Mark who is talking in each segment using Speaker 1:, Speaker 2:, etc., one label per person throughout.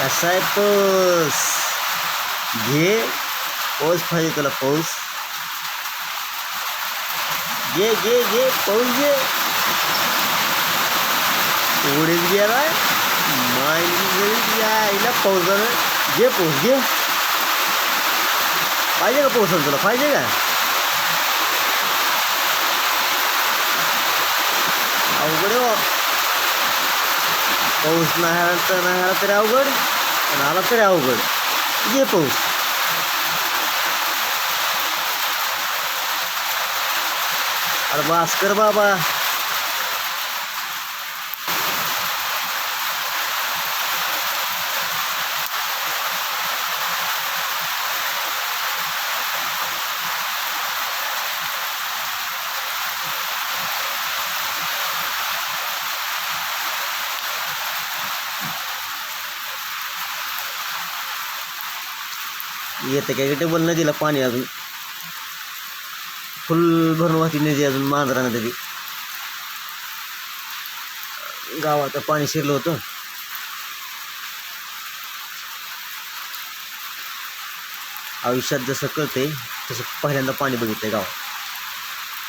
Speaker 1: कसा आहे पाऊस घे. पाऊस पाहिजे तुला पाऊस घे घे घे पाऊस घे. उडीत गेलाय. माईला यायला पाऊस झालं. घे पाऊस घे. पाहिजे का पाऊस तुला? पाहिजे का? अवघड हो. पाऊस नाही आला तर नाही आला तरी अवघड पण आला तरी अवघड. ये पाऊस. अरे भास्कर बाबा. येतं काय? टेबल नदीला पाणी अजून. फुल भरून वाहती नदी अजून मांजरा नदी गावात पाणी शिरलं होतं. आयुष्यात जसं कळतंय, तसं पहिल्यांदा पाणी बघितलंय गावात.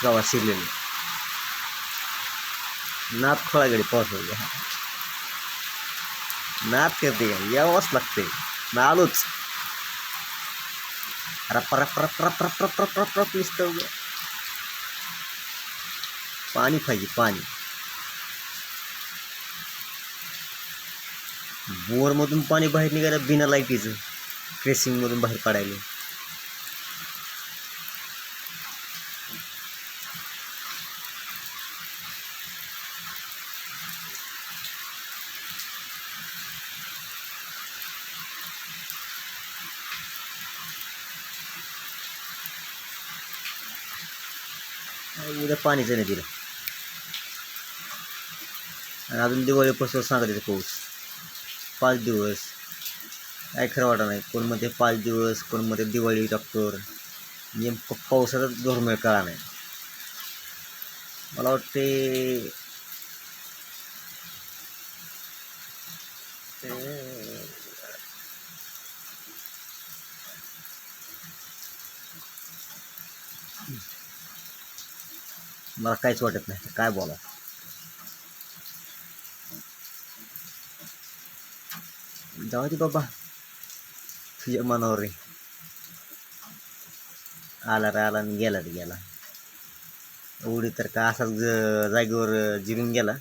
Speaker 1: गावात शिरलेलं. नात खोळागडी पावसाळ्या नात करते का? यावंच लागते ना आलोच रप रप रप रप रप रप रप रप रप निसतं उगं. पाणी पाहिजे पाणी बोरमधून पाणी बाहेर निघायला बिना लाईटीचं ट्रेसिंगमधून बाहेर काढायला उद्या पाणीचं नाही तिला आणि अजून दिवाळीपासून सांगत येते पाऊस. पाच दिवस. काय खरं वाटत नाही. कोण म्हणते पाच दिवस कोण म्हणते दिवाळी डॉक्टर नेमकं पावसाचा दुर्मिळ कळा नाही. मला वाटते ते- मला काहीच वाटत नाही. काय बोला जाऊ दे बाबा. तुझ्या मनावर रे आला रे आला आणि गेला रे गेला. उडी तर का असाच जागेवर जिरून गेला.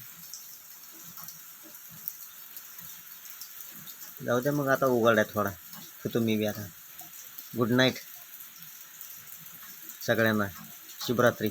Speaker 1: जाऊ दे मग आता उघडलाय थोडा. होतो मी बी आता. गुड नाईट सगळ्यांना. शुभरात्री.